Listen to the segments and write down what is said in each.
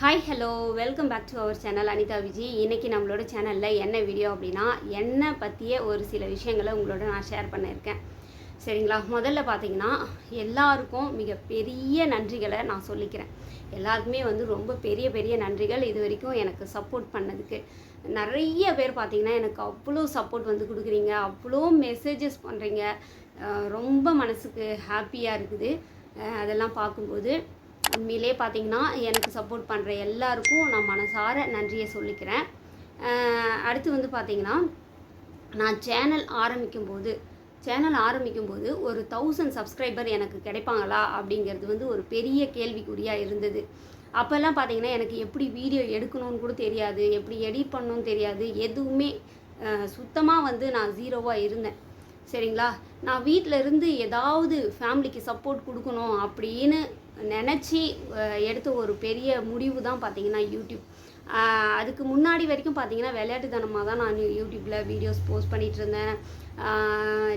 Hi hello welcome back to our channel Anitha Viji இன்றைக்கி நம்மளோட சேனலில் என்ன வீடியோ அப்படின்னா என்னை பற்றிய ஒரு சில விஷயங்களை உங்களோட நான் ஷேர் பண்ணியிருக்கேன் சரிங்களா? முதல்ல பார்த்தீங்கன்னா எல்லாருக்கும் மிகப்பெரிய நன்றிகளை நான் சொல்லிக்கிறேன். எல்லாருக்குமே வந்து ரொம்ப பெரிய பெரிய நன்றிகள் இது வரைக்கும் எனக்கு சப்போர்ட் பண்ணதுக்கு. நிறைய பேர் பார்த்தீங்கன்னா எனக்கு அவ்வளோ சப்போர்ட் வந்து கொடுக்குறீங்க. அவ்வளோ மெசேஜஸ் பண்ணுறீங்க ரொம்ப மனசுக்கு ஹாப்பியாக இருக்குது. அதெல்லாம் பார்க்கும்போது உண்மையிலே பார்த்தீங்கன்னா எனக்கு சப்போர்ட் பண்ணுற எல்லாருக்கும் நான் மனசார நன்றியை சொல்லிக்கிறேன். அடுத்து வந்து பார்த்தீங்கன்னா நான் சேனல் ஆரம்பிக்கும்போது சேனல் ஆரம்பிக்கும்போது ஒரு தௌசண்ட் சப்ஸ்கிரைபர் எனக்கு கிடைப்பாங்களா அப்படிங்கிறது வந்து ஒரு பெரிய கேள்விக்குறியாக இருந்தது. அப்போல்லாம் பார்த்தீங்கன்னா எனக்கு எப்படி வீடியோ எடுக்கணும்னு கூட தெரியாது எப்படி எடிட் பண்ணணும்னு தெரியாது எதுவுமே சுத்தமாக வந்து நான் ஜீரோவாக இருந்தேன். சரிங்களா? நான் வீட்டில் இருந்து ஏதாவது ஃபேமிலிக்கு சப்போர்ட் கொடுக்கணும் அப்படின்னு நினச்சி எடுத்த ஒரு பெரிய முடிவு தான் பார்த்தீங்கன்னா யூடியூப் அதுக்கு முன்னாடி வரைக்கும் பார்த்தீங்கன்னா விளையாட்டுத்தனமாக தான் நான் யூடியூப்பில் வீடியோஸ் போஸ்ட் பண்ணிகிட்டு இருந்தேன்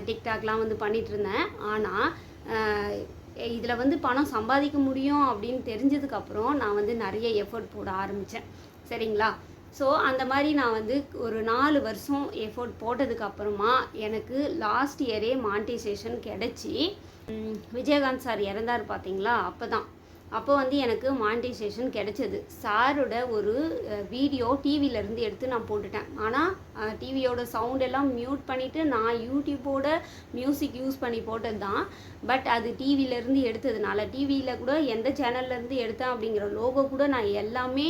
டிக்டாக்லாம் வந்து பண்ணிகிட்டு இருந்தேன் ஆனால் இதில் வந்து பணம் சம்பாதிக்க முடியும் அப்படின்னு தெரிஞ்சதுக்கப்புறம் நான் வந்து நிறைய எஃபர்ட் போட ஆரம்பித்தேன் சரிங்களா? ஸோ அந்த மாதிரி நான் வந்து ஒரு நாலு வருஷம் எஃபோர்ட் போட்டதுக்கு அப்புறமா எனக்கு லாஸ்ட் இயரே மானிட்டைசேஷன் கிடச்சி. விஜயகாந்த் சார் இறந்தார் பார்த்தீங்களா அப்போ தான் அப்போ வந்து எனக்கு மானிட்டைசேஷன் கிடைச்சது. சாரோட ஒரு வீடியோ டிவியிலேருந்து எடுத்து நான் போட்டுட்டேன். ஆனால் டிவியோட சவுண்ட் எல்லாம் மியூட் பண்ணிவிட்டு நான் யூடியூப்போட மியூசிக் யூஸ் பண்ணி போட்டது தான். பட் அது டிவியிலேருந்து எடுத்ததுனால டிவியில் கூட எந்த சேனல்லேருந்து எடுத்தேன் அப்படிங்கிற லோகோ கூட நான் எல்லாமே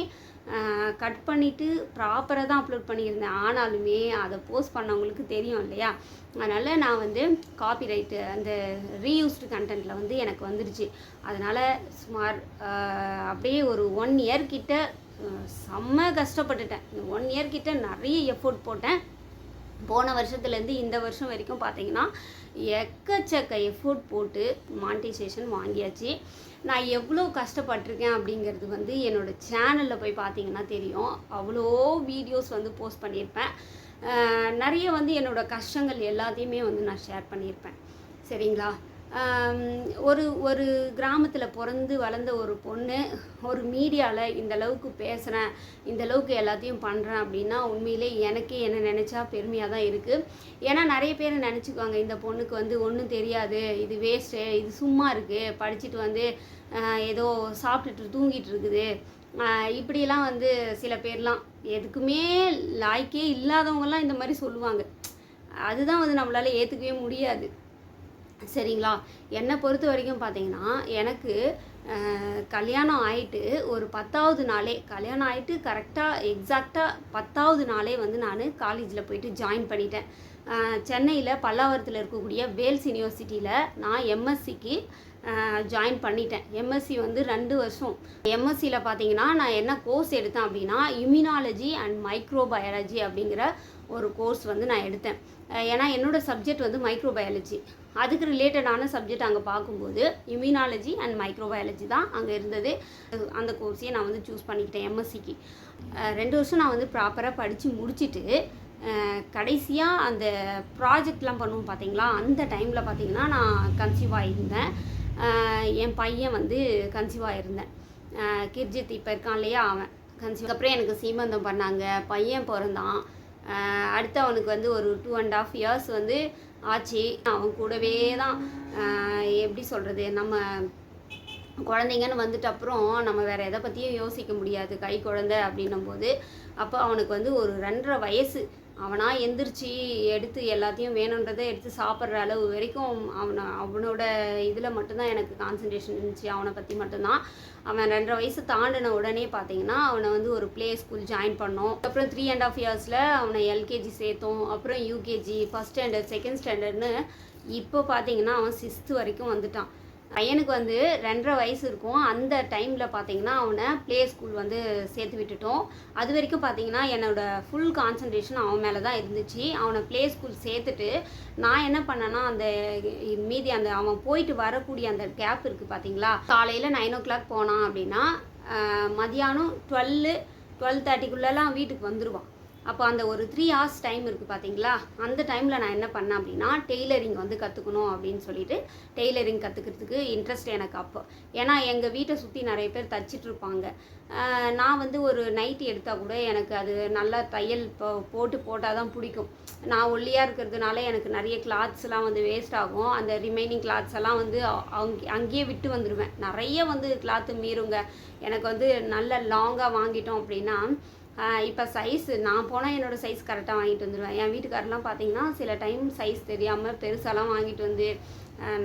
கட் பண்ணிவிட்டு ப்ராப்பராக தான் அப்லோட் பண்ணியிருந்தேன். ஆனாலுமே அதை போஸ்ட் பண்ணவங்களுக்கு தெரியும் இல்லையா? அதனால் நான் வந்து காப்பி ரைட்டு அந்த ரீயூஸ்டு கண்டென்ட்டில் வந்து எனக்கு வந்துடுச்சு அதனால் சுமார் அப்படியே ஒரு ஒன் இயர் கிட்ட செம்ம கஷ்டப்பட்டுட்டேன். ஒன் இயர் கிட்ட நிறைய எஃபோர்ட் போட்டேன். போன வருஷத்துலேருந்து இந்த வருஷம் வரைக்கும் பார்த்தீங்கன்னா எக்கச்சக்க எஃபோர்ட் போட்டு மானிட்டைசேஷன் வாங்கியாச்சு. நான் எவ்வளோ கஷ்டப்பட்டிருக்கேன் அப்படிங்கிறது வந்து என்னோடய சேனலில் போய் பார்த்தீங்கன்னா தெரியும். அவ்வளோ வீடியோஸ் வந்து போஸ்ட் பண்ணியிருப்பேன். நிறைய வந்து என்னோட கஷ்டங்கள் எல்லாத்தையுமே வந்து நான் ஷேர் பண்ணியிருப்பேன். சரிங்களா? ஒரு ஒரு கிராமத்தில் பிறந்து வளர்ந்த ஒரு பொண்ணு ஒரு மீடியாவில் இந்த அளவுக்கு பேசுகிறேன் இந்த அளவுக்கு எல்லாத்தையும் பண்ணுறேன் அப்படின்னா உண்மையிலே எனக்கே என்ன நினச்சா பெருமையாக தான் இருக்குது ஏன்னா நிறைய பேர் நினச்சிக்குவாங்க இந்த பொண்ணுக்கு வந்து ஒன்றும் தெரியாது இது வேஸ்ட்டு இது சும்மா இருக்குது படிச்சுட்டு வந்து ஏதோ சாப்பிட்டுட்டு தூங்கிட்டு இருக்குது. இப்படிலாம் இப்படியெல்லாம் வந்து சில பேர்லாம் எதுக்குமே லாய்க்கே இல்லாதவங்கலாம் இந்த மாதிரி சொல்லுவாங்க. அதுதான் வந்து நம்மளால் ஏற்றுக்கவே முடியாது. சரிங்களா? என்னை பொறுத்த வரைக்கும் பார்த்தீங்கன்னா எனக்கு கல்யாணம் ஆயிட்டு ஒரு பத்தாவது நாளே கல்யாணம் ஆயிட்டு கரெக்டாக எக்ஸாக்டாக பத்தாவது நாளே வந்து நான் காலேஜில் போயிட்டு ஜாயின் பண்ணிட்டேன். சென்னையில் பல்லாவரத்தில் இருக்கக்கூடிய வேல்ஸ் யூனிவர்சிட்டியில் நான் எம்எஸ்சிக்கு ஜாயின் பண்ணிட்டேன். எம்எஸ்சி வந்து ரெண்டு வருஷம். எம்எஸ்சியில் பார்த்தீங்கன்னா நான் என்ன கோர்ஸ் எடுத்தேன் அப்படின்னா இம்யூனாலஜி அண்ட் மைக்ரோபயாலஜி அப்படிங்கிற ஒரு கோர்ஸ் வந்து நான் எடுத்தேன். ஏன்னா என்னோடய சப்ஜெக்ட் வந்து மைக்ரோபயாலஜி அதுக்கு ரிலேட்டடான சப்ஜெக்ட் அங்கே பார்க்கும்போது இம்யூனாலஜி அண்ட் மைக்ரோபயாலஜி தான் அங்கே இருந்தது. அந்த கோர்ஸையே நான் வந்து சூஸ் பண்ணிக்கிட்டேன் எம்எஸ்சிக்கு ரெண்டு வருஷம் நான் வந்து ப்ராப்பராக படித்து முடிச்சுட்டு கடைசியாக அந்த ப்ராஜெக்ட்லாம் பண்ணுவோம் பார்த்தீங்களா அந்த டைமில் பார்த்தீங்கன்னா நான் கன்சீவ் ஆகியிருந்தேன் என் பையன் வந்து கன்சீவ் ஆகியிருந்தேன் கிர்ஜித் இப்போ இருக்கான் இல்லையா அவன். கன்சீவ் அப்புறம் எனக்கு சீமந்தம் பண்ணாங்க. பையன் பிறந்தான். அடுத்து அவனுக்கு வந்து ஒரு டூ அண்ட் ஆஃப் இயர்ஸ் வந்து ஆச்சு. அவன் கூடவே தான் எப்படி சொல்கிறது நம்ம குழந்தைங்கன்னு வந்துட்ட அப்புறம் நம்ம வேறு எதை பற்றியும் யோசிக்க முடியாது கை குழந்தை அப்படின்னும் போது அப்போ அவனுக்கு வந்து ஒரு ரெண்டரை வயசு அவனாக எந்திரிச்சு எடுத்து எல்லாத்தையும் வேணுன்றதை எடுத்து சாப்பிட்ற அளவு வரைக்கும் அவனை அவனோட இதில் மட்டும்தான் எனக்கு கான்சன்ட்ரேஷன் இருந்துச்சு. அவனை பற்றி மட்டும்தான். அவன் ரெண்டரை வயசு தாண்டின உடனே பார்த்தீங்கன்னா அவனை வந்து ஒரு ப்ளே ஸ்கூல் ஜாயின் பண்ணோம். அப்புறம் த்ரீ அண்ட் ஆஃப் இயர்ஸில் அவனை எல்கேஜி சேர்த்தோம். அப்புறம் யூகேஜி ஃபஸ்ட் ஸ்டாண்டர்ட் செகண்ட் ஸ்டாண்டர்ட்னு இப்போ பார்த்தீங்கன்னா அவன் சிக்ஸ்த்து வரைக்கும் வந்துட்டான். பையனுக்கு வந்து ரெண்டரை வயசு இருக்கும். அந்த டைமில் பார்த்தீங்கன்னா அவனை ப்ளே ஸ்கூல் வந்து சேர்த்து விட்டுட்டோம். அது வரைக்கும் பார்த்தீங்கன்னா என்னோடய ஃபுல் கான்சன்ட்ரேஷன் அவன் மேலே தான் இருந்துச்சு. அவனை ப்ளே ஸ்கூல் சேர்த்துட்டு நான் என்ன பண்ணேன்னா அந்த மீதி அந்த அவன் போயிட்டு வரக்கூடிய அந்த கேப் இருக்குது பார்த்தீங்களா காலையில் நைன் ஓ கிளாக் போனான் அப்படின்னா மதியானம் டுவெல்லு டுவெல் தேர்ட்டிக்குள்ளெல்லாம் வீட்டுக்கு வந்துடுவான் அப்போ அந்த ஒரு த்ரீ ஹார்ஸ் டைம் இருக்குது பார்த்தீங்களா அந்த டைமில் நான் என்ன பண்ணேன் அப்படின்னா டெய்லரிங் வந்து கற்றுக்கணும் அப்படின்னு சொல்லிட்டு டெய்லரிங் கற்றுக்கிறதுக்கு இன்ட்ரெஸ்ட் எனக்கு அப்போ. ஏன்னா எங்கள் வீட்டை சுற்றி நிறைய பேர் தச்சிட்ருப்பாங்க நான் வந்து ஒரு நைட்டி எடுத்தால் கூட எனக்கு அது நல்லா தையல் இப்போ போட்டு போட்டால் தான் பிடிக்கும். நான் ஒல்லியாக இருக்கிறதுனால எனக்கு நிறைய கிளாத்ஸ்லாம் வந்து வேஸ்ட் ஆகும். அந்த ரிமைனிங் கிளாத்ஸ் எல்லாம் வந்து அங்கே அங்கேயே விட்டு வந்துடுவேன் நிறைய வந்து கிளாத்து மீறுங்க. எனக்கு வந்து நல்ல லாங்காக வாங்கிட்டோம் அப்படின்னா இப்போ சைஸ் நான் போனால் என்னோடய சைஸ் கரெக்டாக வாங்கிட்டு வந்துடுவேன் என் வீட்டுக்காரெலாம் பார்த்தீங்கன்னா சில டைம் சைஸ் தெரியாமல் பெருசாலாம் வாங்கிட்டு வந்து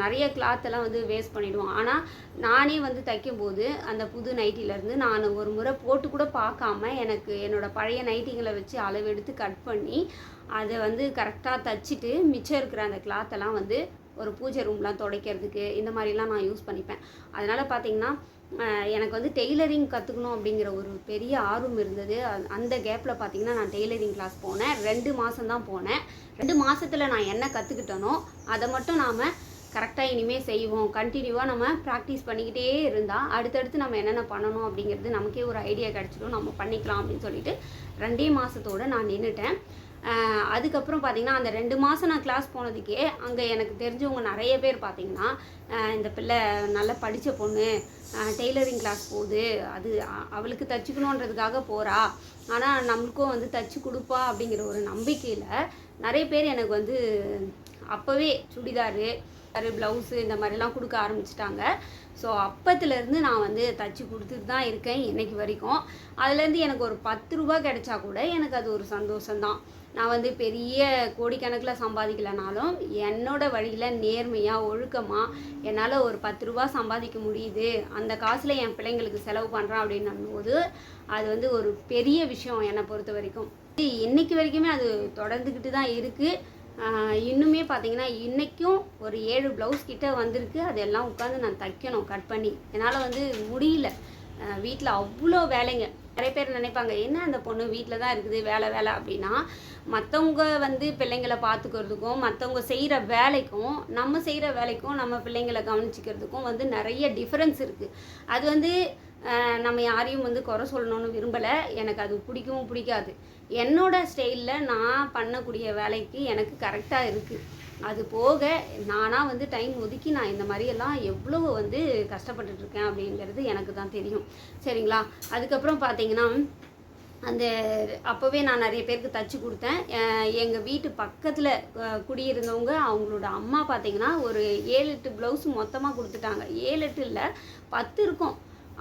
நிறைய கிளாத்தெல்லாம் வந்து வேஸ்ட் பண்ணிவிடுவோம் ஆனால் நானே வந்து தைக்கும்போது அந்த புது நைட்டிலேருந்து நான் ஒரு முறை போட்டு கூட பார்க்காம எனக்கு என்னோட பழைய நைட்டிங்களை வச்சு அளவெடுத்து கட் பண்ணி அதை வந்து கரெக்டாக தைச்சிட்டு மிச்சம் இருக்கிற அந்த கிளாத்தெல்லாம் வந்து ஒரு பூஜை ரூம்லாம் துடைக்கிறதுக்கு இந்த மாதிரிலாம் நான் யூஸ் பண்ணிப்பேன். அதனால் பார்த்தீங்கன்னா எனக்கு வந்து டெய்லரிங் கற்றுக்கணும் அப்படிங்கிற ஒரு பெரிய ஆர்வம் இருந்தது. அந்த கேப்பில் பார்த்தீங்கன்னா நான் டெய்லரிங் கிளாஸ் போனேன். ரெண்டு மாதம் தான் போனேன். ரெண்டு மாதத்தில் நான் என்ன கற்றுக்கிட்டனோ அதை மட்டும் நாம் கரெக்டாக இனிமேல் செய்வோம். கண்டினியூவாக நம்ம ப்ராக்டிஸ் பண்ணிக்கிட்டே இருந்தால் அடுத்தடுத்து நம்ம என்னென்ன பண்ணணும் அப்படிங்கிறது நமக்கே ஒரு ஐடியா கிடச்சிடும். நம்ம பண்ணிக்கலாம் அப்படின்னு சொல்லிட்டு ரெண்டே மாதத்தோடு நான் நின்றுட்டேன் அதுக்கப்புறம் பார்த்திங்கன்னா அந்த ரெண்டு மாதம் நான் கிளாஸ் போனதுக்கே அங்கே எனக்கு தெரிஞ்சவங்க நிறைய பேர் பார்த்திங்கன்னா இந்த பிள்ளை நல்லா படித்த பொண்ணு டெய்லரிங் கிளாஸ் போகுது. அது அவளுக்கு தச்சுக்கணுன்றதுக்காக போகிறா ஆனால் நம்மளுக்கும் வந்து தச்சு கொடுப்பா அப்படிங்கிற ஒரு நம்பிக்கையில் நிறைய பேர் எனக்கு வந்து அப்போவே சுடிதாரு ப்ளவுஸு இந்த மாதிரிலாம் கொடுக்க ஆரம்பிச்சிட்டாங்க. ஸோ அப்பத்துலேருந்து நான் வந்து தச்சு கொடுத்துட்டு தான் இருக்கேன் இன்னைக்கு வரைக்கும். அதுலேருந்து எனக்கு ஒரு பத்து ரூபா கிடைச்சா கூட எனக்கு அது ஒரு சந்தோஷம்தான். நான் வந்து பெரிய கோடிக்கணக்கில் சம்பாதிக்கலனாலும் என்னோட வழியில் நேர்மையாக ஒழுக்கமாக என்னால் ஒரு பத்து ரூபா சம்பாதிக்க முடியுது. அந்த காசில் என் பிள்ளைங்களுக்கு செலவு பண்ணுறேன் அப்படின்னும் போது அது வந்து ஒரு பெரிய விஷயம் என்னை பொறுத்த வரைக்கும். இன்னைக்கு வரைக்குமே அது தொடர்ந்துக்கிட்டு தான் இருக்குது இன்னுமே பார்த்தீங்கன்னா இன்றைக்கும் ஒரு ஏழு ப்ளவுஸ் கிட்டே வந்திருக்கு. அதெல்லாம் உட்காந்து நான் தைக்கணும் கட் பண்ணி. என்னால் வந்து முடியல. வீட்டில் அவ்வளோ வேலைங்க. நிறைய பேர் நினைப்பாங்க என்ன அந்த பொண்ணு வீட்டில் தான் இருக்குது வேலை வேலை? அப்படின்னா மற்றவங்க வந்து பிள்ளைங்களை பார்த்துக்கிறதுக்கும் மற்றவங்க செய்கிற வேலைக்கும் நம்ம செய்கிற வேலைக்கும் நம்ம பிள்ளைங்களை கவனிச்சிக்கிறதுக்கும் வந்து நிறைய டிஃப்ரென்ஸ் இருக்குது அது வந்து நம்ம யாரையும் வந்து குறை சொல்லணும்னு விரும்பலை. எனக்கு அது பிடிக்கவும் பிடிக்காது. என்னோட ஸ்டைலில் நான் பண்ணக்கூடிய வேலைக்கு எனக்கு கரெக்டாக இருக்குது அது போக நானாக வந்து டைம் ஒதுக்கி நான் இந்த மாதிரியெல்லாம் எவ்வளோ வந்து கஷ்டப்பட்டுட்டு இருக்கேன் அப்படிங்கிறது எனக்கு தான் தெரியும். சரிங்களா? அதுக்கப்புறம் பார்த்தீங்கன்னா அந்த அப்போவே நான் நிறைய பேருக்கு தச்சு கொடுத்தேன். எங்கள் வீட்டு பக்கத்தில் குடியிருந்தவங்க அவங்களோட அம்மா பார்த்தீங்கன்னா ஒரு ஏழு எட்டு ப்ளவுஸ் மொத்தமாக கொடுத்துட்டாங்க. ஏழு எட்டு இல்லை பத்து இருக்கும்.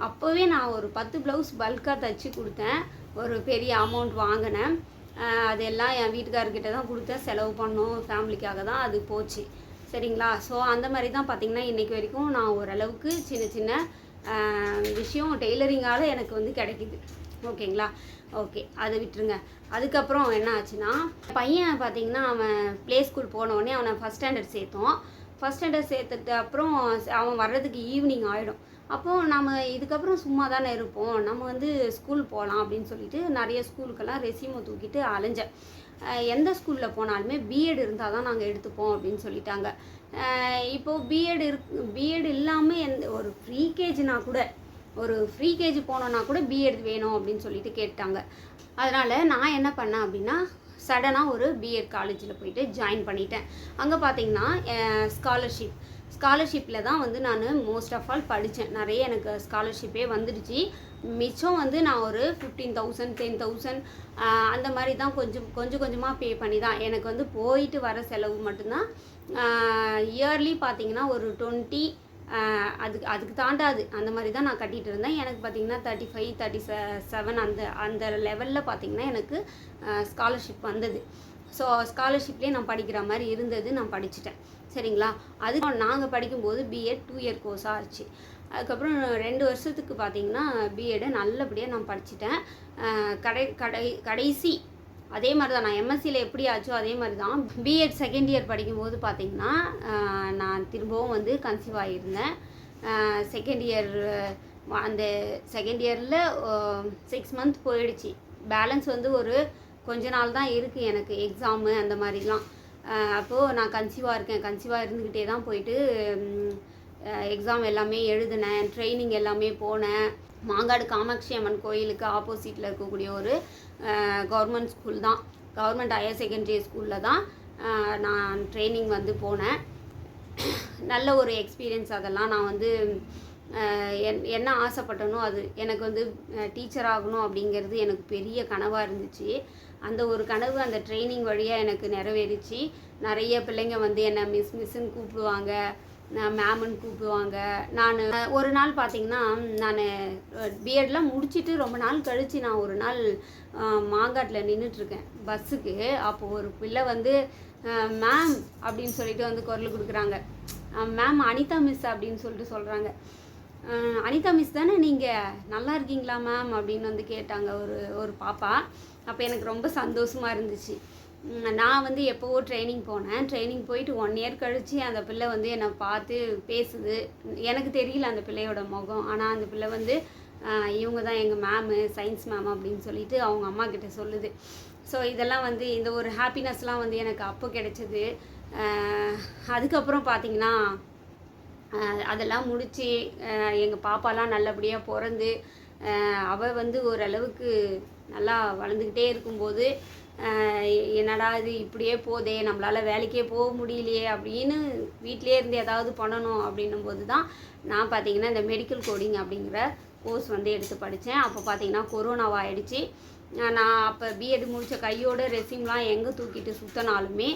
அப்போவே நான் ஒரு பத்து ப்ளவுஸ் பல்காக தைச்சி கொடுத்தேன். ஒரு பெரிய அமௌண்ட் வாங்கினேன். அதெல்லாம் என் வீட்டுக்காரர்கிட்ட தான் கொடுத்தேன். செலவு பண்ணோம். ஃபேமிலிக்காக தான் அது போச்சு. சரிங்களா? ஸோ அந்த மாதிரி தான் பார்த்திங்கன்னா இன்றைக்கி வரைக்கும் நான் ஓரளவுக்கு சின்ன சின்ன விஷயம் டெய்லரிங்கால் எனக்கு வந்து கிடைக்குது. ஓகேங்களா? ஓகே. அதை விட்டுருங்க. அதுக்கப்புறம் என்ன ஆச்சுன்னா பையன் பார்த்திங்கன்னா அவன் ப்ளே ஸ்கூல் போன உடனே அவனை ஃபஸ்ட் ஸ்டாண்டர்ட் சேர்த்தோம். ஃபஸ்ட் ஸ்டாண்டர்ட் சேர்த்துட்டு அப்புறம் அவன் வர்றதுக்கு ஈவினிங் ஆகிடும் அப்போது நம்ம இதுக்கப்புறம் சும்மா தானே இருப்போம். நம்ம வந்து ஸ்கூல் போகலாம் அப்படின்னு சொல்லிட்டு நிறைய ஸ்கூலுக்கெல்லாம் ரெசியூமை தூக்கிட்டு அலைஞ்சேன். எந்த ஸ்கூலில் போனாலுமே பிஎட் இருந்தால் தான் நாங்கள் எடுத்துப்போம் அப்படின்னு சொல்லிட்டாங்க. இப்போது பிஎட் இருக் பிஎட் இல்லாமல் எந்த ஒரு ஃப்ரீ கேஜினா கூட ஒரு ஃப்ரீ கேஜி போனோன்னா கூட பிஎட் வேணும் அப்படின்னு சொல்லிட்டு கேட்டாங்க. அதனால் நான் என்ன பண்ணேன் அப்படின்னா சடனாக ஒரு பிஎட் காலேஜில் போயிட்டு ஜாயின் பண்ணிட்டேன். அங்கே பார்த்தீங்கன்னா ஸ்காலர்ஷிப் ஸ்காலர்ஷிப்பில் தான் வந்து நான் மோஸ்ட் ஆஃப் ஆல் படித்தேன் நிறைய எனக்கு ஸ்காலர்ஷிப்பே வந்துடுச்சு. மிச்சம் வந்து நான் ஒரு ஃபிஃப்டீன் தௌசண்ட் டென் தௌசண்ட் அந்த மாதிரி தான் கொஞ்சம் கொஞ்சம் கொஞ்சமாக பே பண்ணி தான். எனக்கு வந்து போயிட்டு வர செலவு மட்டும்தான். இயர்லி பார்த்தீங்கன்னா ஒரு டுவெண்ட்டி அதுக்கு அதுக்கு தாண்டாது. அந்த மாதிரி தான் நான் கட்டிகிட்டு இருந்தேன். எனக்கு பார்த்தீங்கன்னா தேர்ட்டி ஃபைவ் தேர்ட்டி செ செவன் அந்த அந்த லெவலில் பார்த்தீங்கன்னா எனக்கு ஸ்காலர்ஷிப் வந்தது. ஸோ ஸ்காலர்ஷிப்லேயே நான் படிக்கிற மாதிரி இருந்தது. நான் படிச்சுட்டேன். சரிங்களா? அதுக்கு நாங்கள் படிக்கும்போது பிஎட் டூ இயர் கோர்ஸாக ஆச்சு. அதுக்கப்புறம் ரெண்டு வருஷத்துக்கு பார்த்தீங்கன்னா பிஎடை நல்லபடியாக நான் படிச்சுட்டேன். கடை கடை கடைசி அதே மாதிரி தான் நான் எம்எஸ்சியில் எப்படி ஆச்சோ அதே மாதிரி தான் பிஎட் செகண்ட் இயர் படிக்கும்போது பார்த்தீங்கன்னா நான் திரும்பவும் வந்து கன்சீவ் ஆகியிருந்தேன் செகண்ட் இயர் அந்த செகண்ட் இயரில் சிக்ஸ் மந்த் போயிடுச்சு. பேலன்ஸ் வந்து ஒரு கொஞ்ச நாள் தான் இருக்குது எனக்கு எக்ஸாமு அந்த மாதிரிலாம். அப்போது நான் கன்சீவாக இருக்கேன். கன்சீவாக இருந்துக்கிட்டே தான் போயிட்டு எக்ஸாம் எல்லாமே எழுதினேன். ட்ரைனிங் எல்லாமே போனேன். மாங்காடு காமாட்சி அம்மன் கோயிலுக்கு ஆப்போசிட்டில் இருக்கக்கூடிய ஒரு கவர்மெண்ட் ஸ்கூல் தான். கவர்மெண்ட் ஹையர் செகண்டரி ஸ்கூலில் தான் நான் ட்ரைனிங் வந்து போனேன். நல்ல ஒரு எக்ஸ்பீரியன்ஸ் அதெல்லாம் நான் வந்து என் என்ன ஆசைப்பட்டனோ அது. எனக்கு வந்து டீச்சர் ஆகணும் அப்படிங்கிறது எனக்கு பெரிய கனவாக இருந்துச்சு. அந்த ஒரு கனவு அந்த ட்ரைனிங் வழியாக எனக்கு நிறைவேறிச்சு. நிறைய பிள்ளைங்க வந்து என்னை மிஸ் மிஸ்ஸுன்னு கூப்பிடுவாங்க. நான் மேமுன்னு கூப்பிடுவாங்க. நான் ஒரு நாள் பார்த்தீங்கன்னா நான் பிஎட்லாம் முடிச்சுட்டு ரொம்ப நாள் கழித்து நான் ஒரு நாள் மாங்காட்டில் நின்றுட்டுருக்கேன் பஸ்ஸுக்கு. அப்போ ஒரு பிள்ளை வந்து மேம் அப்படின்னு சொல்லிட்டு வந்து குரல் கொடுக்குறாங்க. மேம் அனிதா மிஸ் அப்படின்னு சொல்லிட்டு சொல்கிறாங்க அனிதா மிஸ் தானே நீங்கள் நல்லா இருக்கீங்களா மேம் அப்படின்னு வந்து கேட்டாங்க ஒரு ஒரு பாப்பா. அப்போ எனக்கு ரொம்ப சந்தோஷமாக இருந்துச்சு. நான் வந்து எப்போவோ ட்ரைனிங் போனேன். ட்ரைனிங் போயிட்டு ஒன் இயர் கழித்து அந்த பிள்ளை வந்து என்னை பார்த்து பேசுது. எனக்கு தெரியல அந்த பிள்ளையோட முகம். ஆனால் அந்த பிள்ளை வந்து இவங்க தான் எங்கள் மேமு சயின்ஸ் மேம் அப்படின்னு சொல்லிட்டு அவங்க அம்மா கிட்ட சொல்லுது. ஸோ இதெல்லாம் வந்து இந்த ஒரு ஹாப்பினஸ்லாம் வந்து எனக்கு அப்போ கிடைச்சது. அதுக்கப்புறம் பார்த்தீங்கன்னா அதெல்லாம் முடித்து எங்கள் பாப்பாலாம் நல்லபடியாக பிறந்து அவள் வந்து ஓரளவுக்கு நல்லா வளர்ந்துக்கிட்டே இருக்கும்போது என்னடா இது இப்படியே போதே நம்மளால் வேலைக்கே போக முடியலையே அப்படின்னு வீட்டிலே இருந்து ஏதாவது பண்ணணும் அப்படின்னும் போது தான் நான் பார்த்தீங்கன்னா இந்த மெடிக்கல் கோடிங் அப்படிங்கிற கோர்ஸ் வந்து எடுத்து படித்தேன் அப்போ பார்த்தீங்கன்னா கொரோனாவாயிடுச்சு நான் அப்போ பிஎட் முடித்த கையோட ரெசியூம்லாம் எங்கே தூக்கிட்டு சுற்றினாலுமே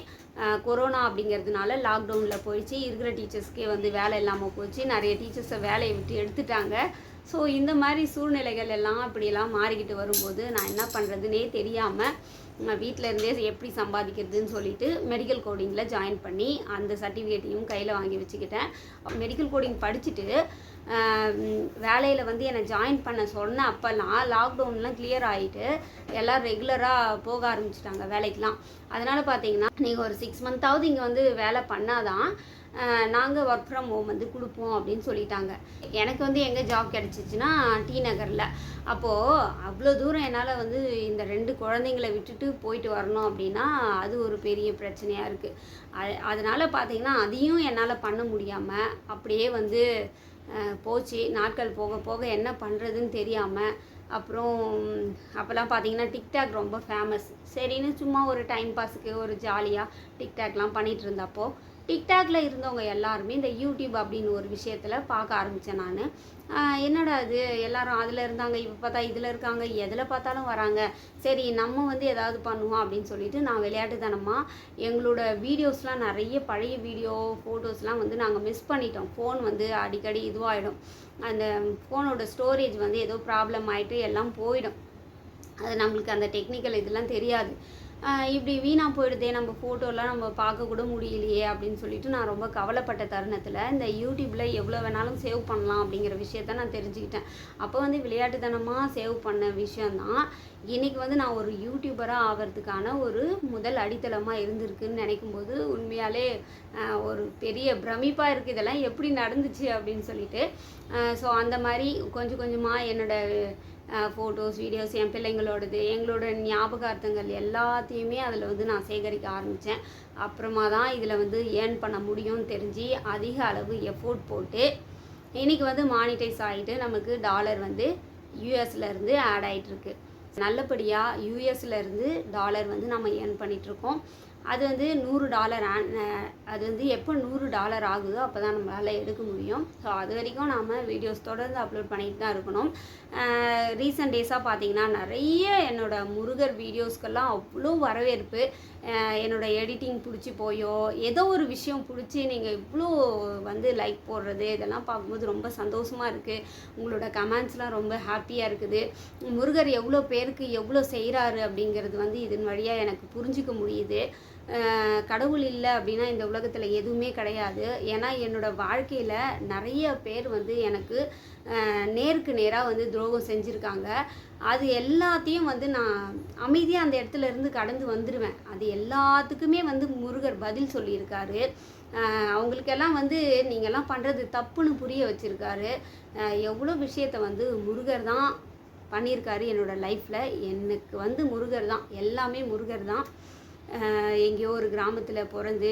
கொரோனா அப்படிங்கிறதுனால லாக்டவுனில் போயிடுச்சு. இருக்கிற டீச்சர்ஸ்க்கே வந்து வேலை இல்லாமல் போச்சு. நிறைய டீச்சர்ஸை வேலையை விட்டு எடுத்துட்டாங்க. ஸோ இந்த மாதிரி சூழ்நிலைகள் எல்லாம் அப்படியெல்லாம் மாறிக்கிட்டு வரும்போது நான் என்ன பண்ணுறதுனே தெரியாமல் வீட்டில் இருந்தே எப்படி சம்பாதிக்கிறதுன்னு சொல்லிட்டு மெடிக்கல் கோடிங்கில் ஜாயின் பண்ணி அந்த சர்டிஃபிகேட்டையும் கையில் வாங்கி வச்சுக்கிட்டேன். மெடிக்கல் கோடிங் படிச்சுட்டு வேலையில் வந்து என்னை ஜாயின் பண்ண சொன்ன அப்போல்லாம் லாக்டவுன்லாம் கிளியர் ஆகிட்டு எல்லாம் ரெகுலராக போக ஆரம்பிச்சிட்டாங்க வேலைக்கெலாம் அதனால் பார்த்தீங்கன்னா நீங்கள் ஒரு சிக்ஸ் மந்த்தாவது இங்கே வந்து வேலை பண்ணாதான் நாங்கள் ஒர்க் ஃப்ரம் ஹோம் வந்து கொடுப்போம் அப்படின்னு சொல்லிட்டாங்க. எனக்கு வந்து எங்கே ஜாப் கிடச்சிச்சின்னா டி நகரில். அப்போது அவ்வளோ தூரம் என்னால் வந்து இந்த ரெண்டு குழந்தைங்களை விட்டுட்டு போயிட்டு வரணும் அப்படின்னா அது ஒரு பெரிய பிரச்சனையாக இருக்குது அது அதனால் பார்த்தீங்கன்னா அதையும் என்னால் பண்ண முடியாமல் அப்படியே வந்து போச்சு. நாட்கள் போக போக என்ன பண்ணுறதுன்னு தெரியாமல் அப்புறம் அப்போல்லாம் பார்த்தீங்கன்னா டிக்டாக் ரொம்ப ஃபேமஸ் சரின்னு சும்மா ஒரு டைம் பாஸுக்கு ஒரு ஜாலியாக டிக்டாக்லாம் பண்ணிகிட்டு இருந்தப்போ டிக்டாக்ல இருந்தவங்க எல்லாருமே இந்த யூடியூப் அப்படின்னு ஒரு விஷயத்தில் பார்க்க ஆரம்பித்தேன் நான். என்னடா இது? எல்லாரும் அதில் இருந்தாங்க இப்போ பார்த்தா இதில் இருக்காங்க எதில் பார்த்தாலும் வராங்க. சரி நம்ம வந்து ஏதாவது பண்ணுவோம் அப்படின்னு சொல்லிட்டு நான் விளையாட்டுத்தனமாக எங்களோட வீடியோஸ்லாம் நிறைய பழைய வீடியோ ஃபோட்டோஸ்லாம் வந்து நாங்கள் மிஸ் பண்ணிட்டோம். ஃபோன் வந்து அடிக்கடி இதுவாகிடும் அந்த ஃபோனோட ஸ்டோரேஜ் வந்து ஏதோ ப்ராப்ளம் ஆகிட்டு எல்லாம் போயிடும். அது நம்மளுக்கு அந்த டெக்னிக்கல் இதெல்லாம் தெரியாது. இப்படி வீணாக போயிடுதே நம்ம ஃபோட்டோலாம் நம்ம பார்க்க கூட முடியலையே அப்படின்னு சொல்லிட்டு நான் ரொம்ப கவலைப்பட்ட தருணத்தில் இந்த யூடியூப்பில் எவ்வளோ வேணாலும் சேவ் பண்ணலாம் அப்படிங்கிற விஷயத்த நான் தெரிஞ்சுக்கிட்டேன். அப்போ வந்து விளையாட்டுத்தனமாக சேவ் பண்ண விஷயந்தான் இன்றைக்கி வந்து நான் ஒரு யூடியூபராக ஆகிறதுக்கான ஒரு முதல் அடித்தளமாக இருந்திருக்குன்னு நினைக்கும்போது உண்மையாலே ஒரு பெரிய பிரமிப்பாக இருக்குது இதெல்லாம் எப்படி நடந்துச்சு அப்படின்னு சொல்லிட்டு ஸோ அந்த மாதிரி கொஞ்சம் கொஞ்சமாக என்னோடய ஃபோட்டோஸ் வீடியோஸ் என் பிள்ளைங்களோடது எங்களோட ஞாபகார்த்தங்கள் எல்லாத்தையுமே அதில் வந்து நான் சேகரிக்க ஆரம்பித்தேன் அப்புறமா தான் இதில் வந்து ஏர்ன் பண்ண முடியும்னு தெரிஞ்சு அதிக அளவு எஃபோர்ட் போட்டு இன்னைக்கு வந்து மானிட்டைஸ் ஆகிட்டு நமக்கு டாலர் வந்து யூஎஸ்லேருந்து ஆட் ஆகிட்டுருக்கு நல்லபடியாக யூஎஸ்லேருந்து டாலர் வந்து நம்ம ஏர்ன் பண்ணிகிட்ருக்கோம் அது வந்து நூறு டாலர் அது வந்து எப்போ நூறு டாலர் ஆகுதோ அப்போ தான் நம்மளால் எடுக்க முடியும். ஸோ அது வரைக்கும் நாம் வீடியோஸ் தொடர்ந்து அப்லோட் பண்ணிட்டு தான் இருக்கணும். ரீசெண்ட் டேஸாக பார்த்தீங்கன்னா நிறைய என்னோடய முருகர் வீடியோஸ்க்கெல்லாம் அவ்வளோ வரவேற்பு. என்னோடய என்னோட எடிட்டிங் பிடிச்சி போயோ ஏதோ ஒரு விஷயம் பிடிச்சி நீங்கள் இவ்வளோ வந்து லைக் போடுறது இதெல்லாம் பார்க்கும்போது ரொம்ப சந்தோஷமாக இருக்குது உங்களோட கமெண்ட்ஸ்லாம் ரொம்ப ஹாப்பியாக இருக்குது. முருகர் எவ்வளோ பேருக்கு எவ்வளோ செய்கிறாரு அப்படிங்கிறது வந்து இதன் வழியாக எனக்கு புரிஞ்சிக்க முடியுது. கடவுள் இல்லை அப்படின்னா இந்த உலகத்தில் எதுவுமே கிடையாது. ஏன்னா என்னோடய வாழ்க்கையில் நிறைய பேர் வந்து எனக்கு நேருக்கு நேராக வந்து துரோகம் செஞ்சுருக்காங்க. அது எல்லாத்தையும் வந்து நான் அமைதியாக அந்த இடத்துல இருந்து கடந்து வந்துடுவேன் அது எல்லாத்துக்குமே வந்து முருகர் பதில் சொல்லியிருக்காரு. அவங்களுக்கெல்லாம் வந்து நீங்கள்லாம் பண்ணுறது தப்புன்னு புரிய வச்சுருக்காரு. எவ்வளோ விஷயத்தை வந்து முருகர் தான் பண்ணியிருக்காரு என்னோடய லைஃப்பில் எனக்கு வந்து முருகர் தான். எல்லாமே முருகர் தான். எங்கேயோ ஒரு கிராமத்தில் பிறந்து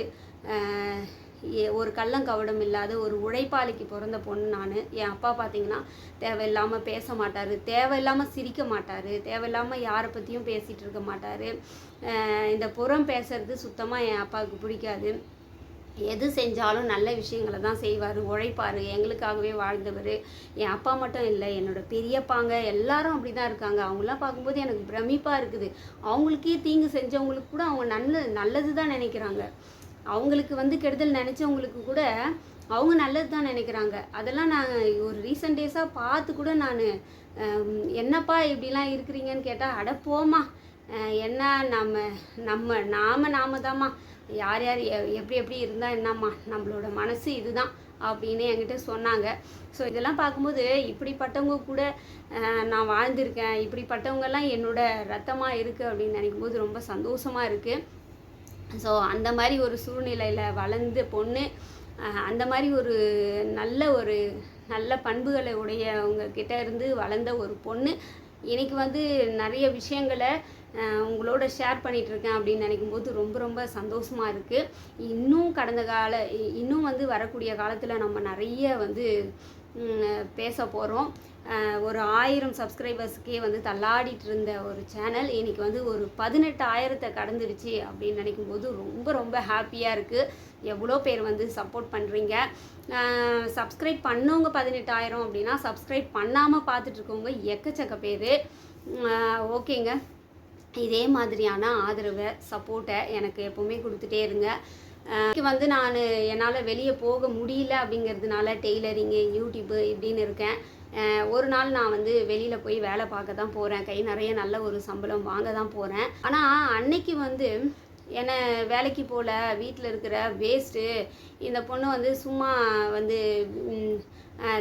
ஒரு கள்ளங்கவடம் இல்லாத ஒரு உழைப்பாளிக்கு பிறந்த பொண்ணு நான். என் அப்பா பார்த்தீங்கன்னா தேவையில்லாமல் பேச மாட்டார் தேவையில்லாமல் சிரிக்க மாட்டார் தேவையில்லாமல் யாரை பற்றியும் பேசிகிட்டு இருக்க மாட்டார். இந்த புறம் பேசுறது சுத்தமாக என் அப்பாவுக்கு பிடிக்காது. எது செஞ்சாலும் நல்ல விஷயங்களை தான் செய்வார் உழைப்பார் எங்களுக்காகவே வாழ்ந்தவர். என் அப்பா மட்டும் இல்லை என்னோட பெரியப்பாங்க எல்லாரும் அப்படி தான் இருக்காங்க. அவங்களாம் பார்க்கும்போது எனக்கு பிரமிப்பாக இருக்குது. அவங்களுக்கே தீங்கு செஞ்சவங்களுக்கு கூட அவங்க நல்ல நல்லது தான் நினைக்கிறாங்க. அவங்களுக்கு வந்து கெடுதல் நினச்சவங்களுக்கு கூட அவங்க நல்லது தான் நினைக்கிறாங்க. அதெல்லாம் நான் ஒரு ரீசெண்ட் டேஸாக பார்த்து கூட நான் என்னப்பா இப்படிலாம் இருக்கிறீங்கன்னு கேட்டால் அட போமா என்ன நம்ம நம்ம நாம நாம தாம்மா யார் யார் எ- எப்படி எப்படி இருந்தால் என்னம்மா? நம்மளோட மனசு இதுதான் அப்படின்னு என்கிட்ட சொன்னாங்க. ஸோ இதெல்லாம் பார்க்கும்போது இப்படிப்பட்டவங்க கூட நான் வாழ்ந்திருக்கேன். இப்படிப்பட்டவங்கெல்லாம் என்னோட ரத்தமாக இருக்குது அப்படின்னு நினைக்கும் போது ரொம்ப சந்தோஷமாக இருக்குது ஸோ அந்த மாதிரி ஒரு சூழ்நிலையில் வளர்ந்த பொண்ணு அந்த மாதிரி ஒரு நல்ல ஒரு நல்ல பண்புகளை உடையவங்க கிட்ட இருந்து வளர்ந்த ஒரு பொண்ணு. இன்றைக்கி வந்து நிறைய விஷயங்களை உங்களோட ஷேர் பண்ணிகிட்ருக்கேன் இருக்கேன் அப்படின்னு நினைக்கும் போது ரொம்ப ரொம்ப சந்தோஷமாக இருக்குது இன்னும் கடந்த கால இன்னும் வந்து வரக்கூடிய காலத்தில் நம்ம நிறைய வந்து பேச போகிறோம் ஒரு ஆயிரம் சப்ஸ்கிரைபர்ஸ்க்கே வந்து தள்ளாடிட்டு இருந்த ஒரு சேனல் இன்றைக்கி வந்து ஒரு பதினெட்டு ஆயிரத்தை கடந்துருச்சு அப்படின்னு நினைக்கும் போது ரொம்ப ரொம்ப ஹாப்பியாக இருக்குது எவ்வளோ பேர் வந்து சப்போர்ட் பண்ணுறீங்க சப்ஸ்கிரைப் பண்ணவங்க பதினெட்டாயிரம் அப்படின்னா சப்ஸ்கிரைப் பண்ணாமல் பார்த்துட்ருக்கவங்க எக்கச்சக்க பேர். ஓகேங்க. இதே மாதிரியான ஆதரவை சப்போர்ட்டை எனக்கு எப்போவுமே கொடுத்துட்டே இருங்க. இன்னைக்கு வந்து நான் என்னால் வெளியே போக முடியல அப்படிங்கிறதுனால டெய்லரிங்கு யூடியூப்பு இப்படின்னு இருக்கேன். ஒரு நாள் நான் வந்து வெளியில் போய் வேலை பார்க்க தான் போகிறேன் கை நிறைய நல்ல ஒரு சம்பளம் வாங்க தான் போகிறேன் ஆனால் அன்னைக்கு வந்து ஏன்னா வேலைக்கு போகல வீட்டில் இருக்கிற வேஸ்ட்டு இந்த பொண்ணு வந்து சும்மா வந்து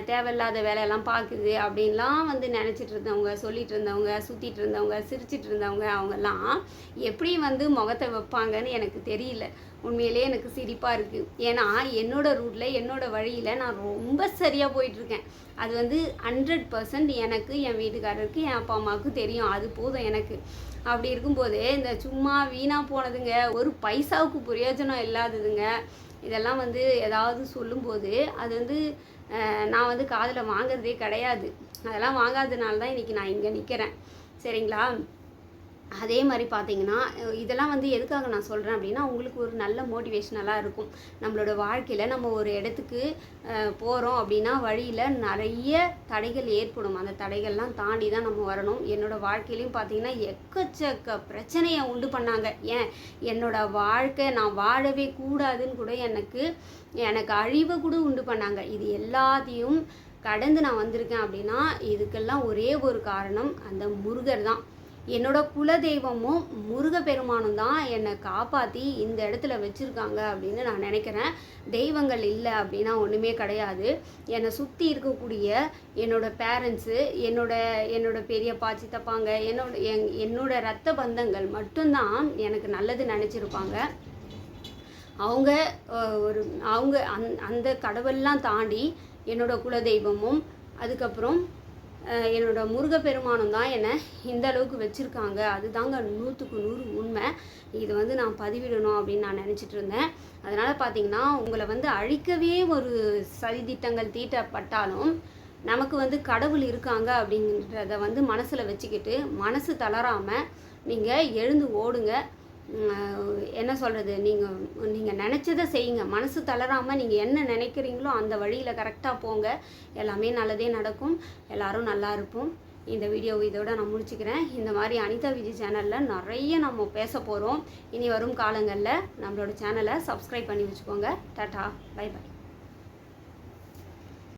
தேவையில்லாத வேலையெல்லாம் பார்க்குது அப்படின்லாம் வந்து நினச்சிட்டு இருந்தவங்க சொல்லிட்டு இருந்தவங்க சுற்றிட்டு இருந்தவங்க சிரிச்சிட்டு இருந்தவங்க அவங்கெல்லாம் எப்படி வந்து முகத்தை வைப்பாங்கன்னு எனக்கு தெரியல. உண்மையிலேயே எனக்கு சிரிப்பாக இருக்குது ஏன்னா என்னோடய ரூட்டில் என்னோடய வழியில் நான் ரொம்ப சரியாக போயிட்டுருக்கேன். அது வந்து ஹண்ட்ரட் பர்சன்ட் எனக்கு என் வீட்டுக்காரருக்கு என் அப்பா அம்மாவுக்கு தெரியும். அது போதும் எனக்கு. அப்படி இருக்கும்போது இந்த சும்மா வீணாக போனதுங்க ஒரு பைசாவுக்கு பிரயோஜனம் இல்லாததுங்க. இதெல்லாம் வந்து ஏதாவது சொல்லும்போது அது வந்து நான் வந்து காதில் வாங்குறதே கிடையாது. அதெல்லாம் வாங்காததுனால தான் இன்றைக்கி நான் இங்கே நிற்கிறேன் சரிங்களா? அதே மாதிரி பார்த்தீங்கன்னா இதெல்லாம் வந்து எதுக்காக நான் சொல்கிறேன் அப்படின்னா உங்களுக்கு ஒரு நல்ல மோட்டிவேஷ்னலாக இருக்கும். நம்மளோட வாழ்க்கையில் நம்ம ஒரு இடத்துக்கு போகிறோம் அப்படின்னா வழியில் நிறைய தடைகள் ஏற்படும். அந்த தடைகள்லாம் தாண்டி தான் நம்ம வரணும். என்னோடய வாழ்க்கையிலையும் பார்த்தீங்கன்னா எக்கச்சக்க பிரச்சனையை உண்டு பண்ணாங்க. ஏன்? என்னோட வாழ்க்கை நான் வாழவே கூடாதுன்னு கூட எனக்கு எனக்கு அழிவை கூட உண்டு பண்ணாங்க. இது எல்லாத்தையும் கடந்து நான் வந்திருக்கேன் அப்படின்னா இதுக்கெல்லாம் ஒரே ஒரு காரணம் அந்த முருகர் தான். என்னோட குலதெய்வமும் முருகப்பெருமானும் தான் என்னை காப்பாற்றி இந்த இடத்துல வச்சுருக்காங்க அப்படின்னு நான் நினைக்கிறேன். தெய்வங்கள் இல்லை அப்படின்னா ஒன்றுமே கிடையாது. என்னை சுற்றி இருக்கக்கூடிய என்னோட பேரண்ட்ஸு என்னோட என்னோட பெரியப்பா சித்தப்பாங்க என்னோட என் என்னோட ரத்த பந்தங்கள் மட்டும்தான் எனக்கு நல்லது நினச்சிருப்பாங்க. அவங்க ஒரு அவங்க அந் அந்த கடவுள்லாம் தாண்டி என்னோட குலதெய்வமும் அதுக்கப்புறம் என்னோட முருகப்பெருமானம் தான் என்னை இந்த அளவுக்கு வச்சுருக்காங்க. அதுதாங்க நூற்றுக்கு நூறு உண்மை. இது வந்து நான் பதிவிடணும் அப்படின்னு நான் நினச்சிட்டு இருந்தேன். அதனால் பார்த்தீங்கன்னா உங்களை வந்து அழிக்கவே ஒரு சதித்திட்டங்கள் தீட்டப்பட்டாலும் நமக்கு வந்து கடவுள் இருக்காங்க அப்படின்றத வந்து மனசில் வச்சுக்கிட்டு மனசு தளராமல் நீங்கள் எழுந்து ஓடுங்க. என்ன சொல்கிறது நீங்கள் நீங்கள் நினச்சதை செய்யுங்க. மனசு தளராமல் நீங்கள் என்ன நினைக்கிறீங்களோ அந்த வழியில் கரெக்டாக போங்க. எல்லாமே நல்லதே நடக்கும். எல்லாரும் நல்லா இருப்போம். இந்த வீடியோ இதோட நான் முடிச்சுக்கிறேன். இந்த மாதிரி அனிதா விஜய் சேனலில் நிறைய நம்ம பேச போகிறோம் இனி வரும் காலங்களில் நம்மளோட சேனலை சப்ஸ்கிரைப் பண்ணி வச்சுக்கோங்க. டாட்டா. By by